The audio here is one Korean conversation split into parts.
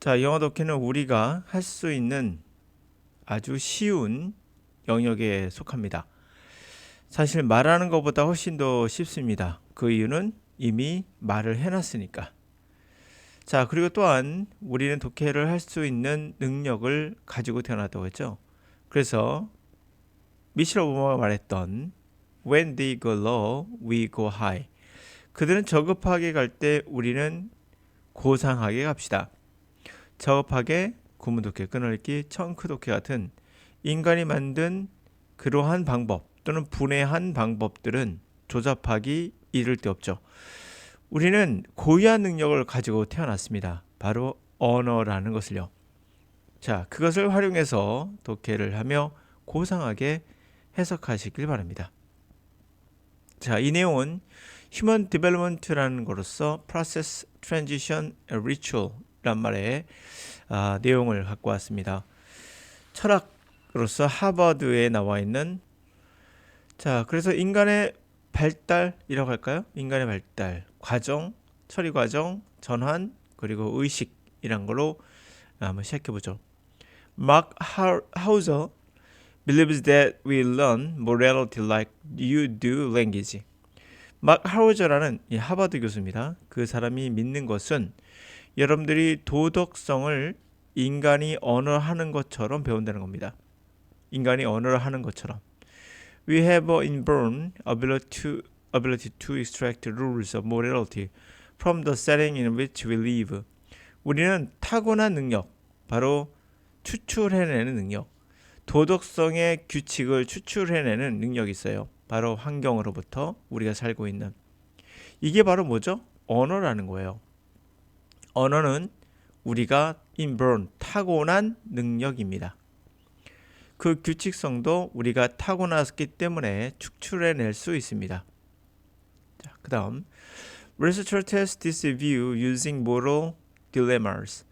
자, 영어 독해는 우리가 할 수 있는 아주 쉬운 영역에 속합니다. 사실 말하는 것보다 훨씬 더 쉽습니다. 그 이유는 이미 말을 해놨으니까. 자, 그리고 또한 우리는 독해를 할 수 있는 능력을 가지고 태어났다고 했죠. 그래서 미셸 오바마가 말했던 When they go low, we go high. 그들은 저급하게 갈 때 우리는 고상하게 갑시다. 저급하게 구문독해, 끊어읽기, 청크독해 같은 인간이 만든 그러한 방법 또는 분해한 방법들은 조잡하기 이를 데 없죠. 우리는 고유한 능력을 가지고 태어났습니다. 바로 언어라는 것을요. 자, 그것을 활용해서 독해를 하며 고상하게 해석하시길 바랍니다. 자, 이 내용은 Human Development라는 것으로서 Process, Transition, Ritual 란 말의 아, 내용을 갖고 왔습니다. 철학으로서 하버드에 나와 있는 자, 그래서 인간의 발달이라고 할까요? 인간의 발달, 과정, 처리 과정, 전환, 그리고 의식이란 걸로 한번 시작해 보죠. 마크 하우저 believes that we learn morality like you do language. 막 하우저라는 이 하버드 교수입니다. 그 사람이 믿는 것은 여러분들이 도덕성을 인간이 언어하는 것처럼 배운다는 겁니다. 인간이 언어를 하는 것처럼. We have an inborn ability to, ability to extract rules of morality from the setting in which we live. 우리는 타고난 능력, 바로 추출해내는 능력, 도덕성의 규칙을 추출해내는 능력이 있어요. 바로 환경으로부터 우리가 살고 있는 이게 바로 뭐죠? 언어라는 거예요. 언어는 우리가 inborn 타고난 능력입니다. 그 규칙성도 우리가 타고났기 때문에 축출해낼 수 있습니다. 자, 그다음 researcher test this view using moral dilemmas.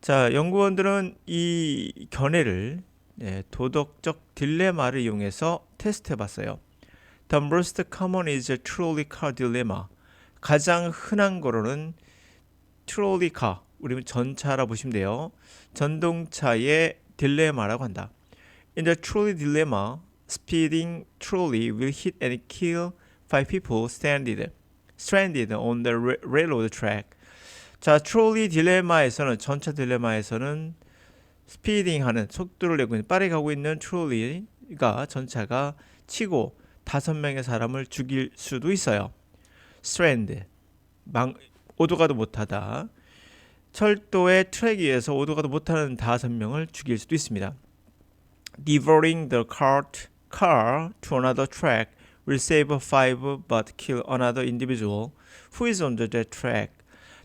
자, 연구원들은 이 견해를 네, 도덕적 딜레마를 이용해서 테스트해 봤어요. The most common is a trolley car dilemma. 가장 흔한 거로는 트롤리 카, 우리 전차라 보시면 돼요. 전동차의 딜레마라고 한다. In the trolley dilemma, speeding trolley will hit and kill five people stranded, stranded on the railroad track. 자, 트롤리 딜레마에서는 전차 딜레마에서는 스피딩하는 속도를 내고 있는 빠르게 가고 있는 트롤리가 전차가 치고 다섯 명의 사람을 죽일 수도 있어요. strand 망 오도가도 못하다. 철도의 트랙 위에서 오도가도 못하는 다섯 명을 죽일 수도 있습니다. Diverting the cart car to another track will save five but kill another individual who is on the track.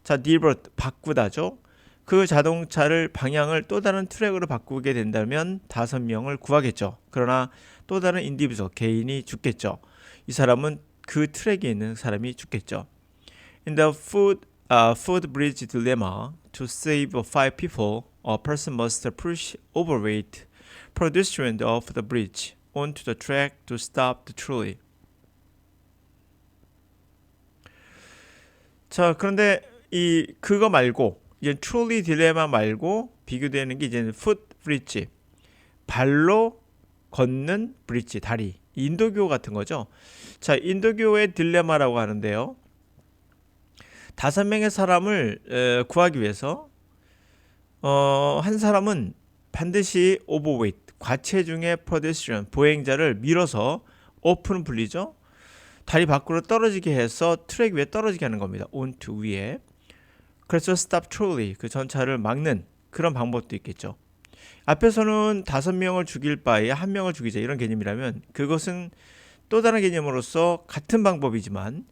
자, divert 바꾸다죠. 그 자동차를 방향을 또 다른 트랙으로 바꾸게 된다면 다섯 명을 구하겠죠. 그러나 또 다른 인디비저 개인이 죽겠죠. 이 사람은 그 트랙에 있는 사람이 죽겠죠. In the food uh, food bridge dilemma, to save five people, a person must push overweight pedestrian off the bridge onto the track to stop the trolley. 자, 그런데 이 그거 말고 이제 트롤리 딜레마 말고 비교되는 게 이제는 풋 브릿지 발로 걷는 브릿지 다리 인도교 같은 거죠. 자 인도교의 딜레마라고 하는데요. 다섯 명의 사람을 에, 구하기 위해서 어, 한 사람은 반드시 오버웨이트 과체중의 퍼데스션 보행자를 밀어서 오픈 불리죠. 다리 밖으로 떨어지게 해서 트랙 위에 떨어지게 하는 겁니다. 온투 위에. 그래서 stop trolley 그 전차를 막는 그런 방법도 있겠죠. 앞에서는 다섯 명을 죽일 바에 한 명을 죽이자 이런 개념이라면 그것은 또 다른 개념으로서 같은 방법이지만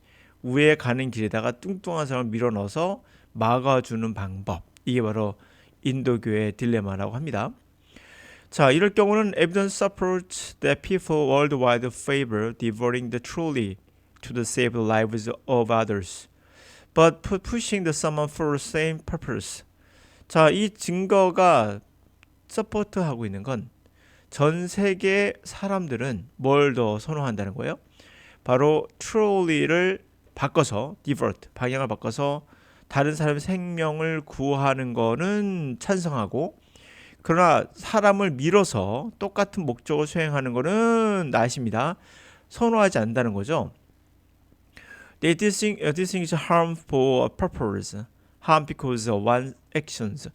위에 가는 길에다가 뚱뚱한 사람을 밀어 넣어서 막아주는 방법 이게 바로 인도교의 딜레마라고 합니다. 자, 이럴 경우는 evidence supports that people worldwide favor devoting the trolley to the save the lives of others. but pushing the someone for the same purpose. 자, 이 증거가 서포트하고 있는 건 전 세계 사람들은 뭘 더 선호한다는 거예요? 바로 트롤리를 바꿔서 divert 방향을 바꿔서 다른 사람의 생명을 구하는 거는 찬성하고 그러나 사람을 밀어서 똑같은 목적을 수행하는 거는 나십니다. 선호하지 않는다는 거죠. They distinguish, uh, harm for a purpose, harm because of one's actions.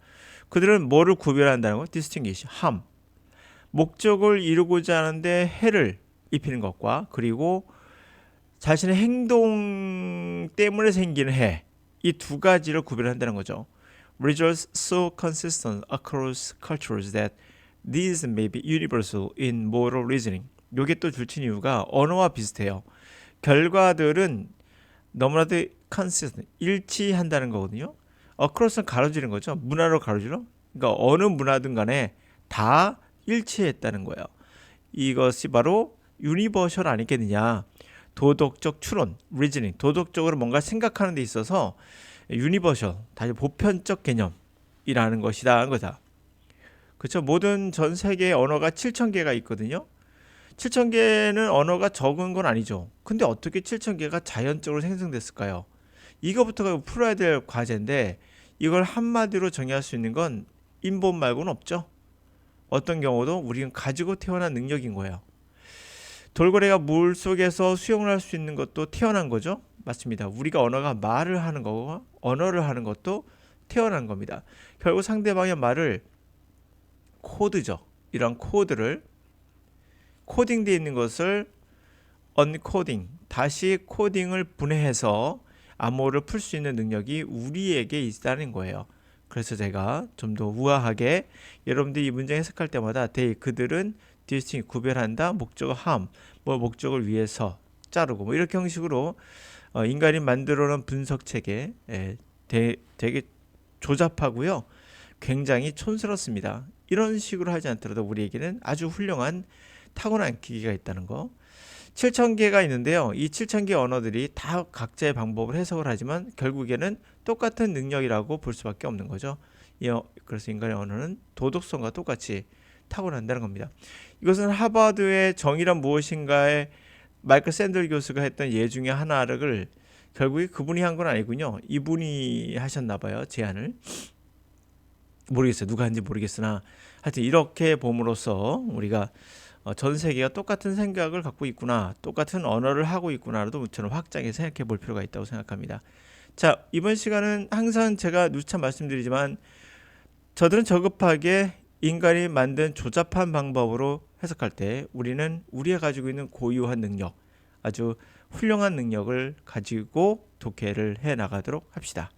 그들은 뭐를 구별한다는 거? distinguish, harm. 목적을 이루고자 하는데 해를 입히는 것과 그리고 자신의 행동 때문에 생기는 해. 이 두 가지를 구별한다는 거죠. Results so consistent across cultures that these may be universal in moral reasoning. 요게 또 줄친 이유가 언어와 비슷해요. 결과들은 너무나도 consistent, 일치한다는 거거든요. across는 가로지른 거죠. 문화로 가로지르. 그러니까 어느 문화든 간에 다 일치했다는 거예요. 이것이 바로 유니버셜 아니겠느냐. 도덕적 추론, 리즈닝, 도덕적으로 뭔가 생각하는 데 있어서 유니버셜, 다시 보편적 개념이라는 것이다 하는 거다. 그렇죠. 모든 전 세계의 언어가 7천 개가 있거든요. 7천 개는 언어가 적은 건 아니죠. 근데 어떻게 7천 개가 자연적으로 생성됐을까요? 이거부터가 풀어야 될 과제인데 이걸 한마디로 정의할 수 있는 건 인본 말고는 없죠. 어떤 경우도 우리는 가지고 태어난 능력인 거예요. 돌고래가 물 속에서 수영을 할 수 있는 것도 태어난 거죠. 맞습니다. 우리가 언어가 말을 하는 거고 언어를 하는 것도 태어난 겁니다. 결국 상대방의 말을 코드죠. 이런 코드를 코딩되어 있는 것을 언코딩 다시 코딩을 분해해서 암호를 풀 수 있는 능력이 우리에게 있다는 거예요. 그래서 제가 좀 더 우아하게 여러분들이 이 문장 해석할 때마다 they 그들은 디스팅 구별한다 목적어 함, 뭐 목적을 위해서 자르고 뭐 이렇게 형식으로 어, 인간이 만들어놓은 분석 체계 예, 되, 되게 조잡하고요. 굉장히 촌스럽습니다. 이런 식으로 하지 않더라도 우리에게는 아주 훌륭한 타고난 기기가 있다는 거. 7천 개가 있는데요. 이 7천 개 언어들이 다 각자의 방법을 해석을 하지만 결국에는 똑같은 능력이라고 볼 수밖에 없는 거죠. 그래서 인간의 언어는 도덕성과 똑같이 타고난다는 겁니다. 이것은 하버드의 정의란 무엇인가에 마이클 샌들 교수가 했던 예 중에 하나를 결국에 그분이 한 건 아니군요. 이분이 하셨나 봐요. 제안을. 모르겠어요. 누가 한지 모르겠으나 하여튼 이렇게 봄으로써 우리가 어, 전 세계가 똑같은 생각을 갖고 있구나, 똑같은 언어를 하고 있구나라도 저는 확장해 생각해 볼 필요가 있다고 생각합니다. 자, 이번 시간은 항상 제가 누차 말씀드리지만 저들은 저급하게 인간이 만든 조잡한 방법으로 해석할 때 우리는 우리가 가지고 있는 고유한 능력, 아주 훌륭한 능력을 가지고 독해를 해 나가도록 합시다.